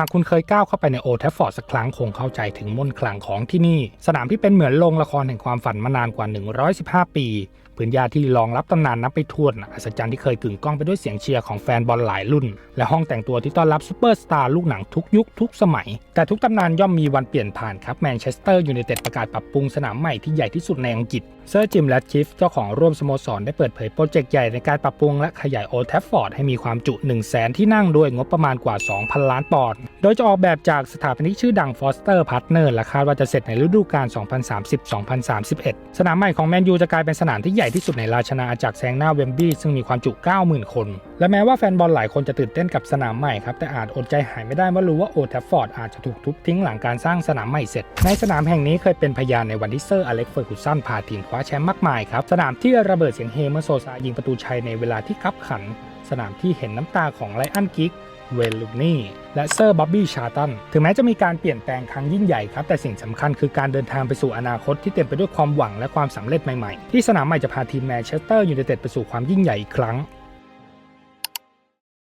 หากคุณเคยก้าวเข้าไปในโอ d ทฟฟอร์ดสักครั้งคงเข้าใจถึงมนต์คลังของที่นี่ สนามที่เป็นเหมือนโรงละครแห่งความฝันมานานกว่า 115 ปี พื้นหญ้าที่รองรับตำนานนับไปถ้วนอัศจรรย์ที่เคยกึ่งก้องไปด้วยเสียงเชียร์ของแฟนบอลหลายรุ่น และห้องแต่งตัวที่ต้อนรับซูเปอร์สตาร์ลูกหนังทุกยุคทุกสมัย แต่ทุกตำนานย่อมมีวันเปลี่ยนผ่านครับแมนเชสเตอร์ยูไนเต็ดประกาศปรับปรุงสนามใหม่ที่ใหญ่ที่สุดในอังกฤษเซอร์จิมแรดคิฟเจ้าของร่วมสโมสรได้เปิดเผยโปรเจกต์ใหญ่ในการปรับปรุงและขยายโอ d แทฟฟอร์ดให้มีความจุ 1 0 0 0 0แสนที่นั่งด้วยงบประมาณกว่า 2,000 ล้านปอนด์โดยจะออกแบบจากสถาปนิกชื่อดังฟอสเตอร์พาร์ทเนอร์และคาดว่าจะเสร็จในฤดูกาล2030-2031สนามใหม่ของแมนยูจะกลายเป็นสนามที่ใหญ่ที่สุดในราชนาอาจักรแซงหน้าเวมบลีย์ซึ่งมีความจุ 90,000 คน และแม้ว่าแฟนบอลหลายคนจะตื่นเต้นกับสนามใหม่ครับ แต่อาจอดใจหายไม่ได้เมื่อรู้ว่าโอแทฟฟอร์ดอาจจะถูกทุบทิ้งหลังการสร้างสนามใหม่เสร็จ ในสนามแห่งนี้เคยเป็นพยานในวันที่เซอร์อเล็กเฟอร์กูสันพาทีมคว้าแชมป์มากมายครับ สนามที่ระเบิดเสียงเฮเมื่อโซซายิงประตูชัยในเวลาที่คับขัน สนามที่เห็นน้ำตาของไลอันกิก เวลลูนี่และเซอร์บ๊อบบี้ชาตันถึงแม้จะมีการเปลี่ยนแปลงครั้งยิ่งใหญ่ครับ แต่สิ่งสำคัญคือการเดินทางไปสู่อนาคตที่เต็มไปด้วยความหวังและความสำเร็จใหม่ๆ ที่สนามใหม่จะพาทีมแมนเชสเตอร์ยูไนเต็ดไปสู่ความยิ่งใหญ่อีกครั้ง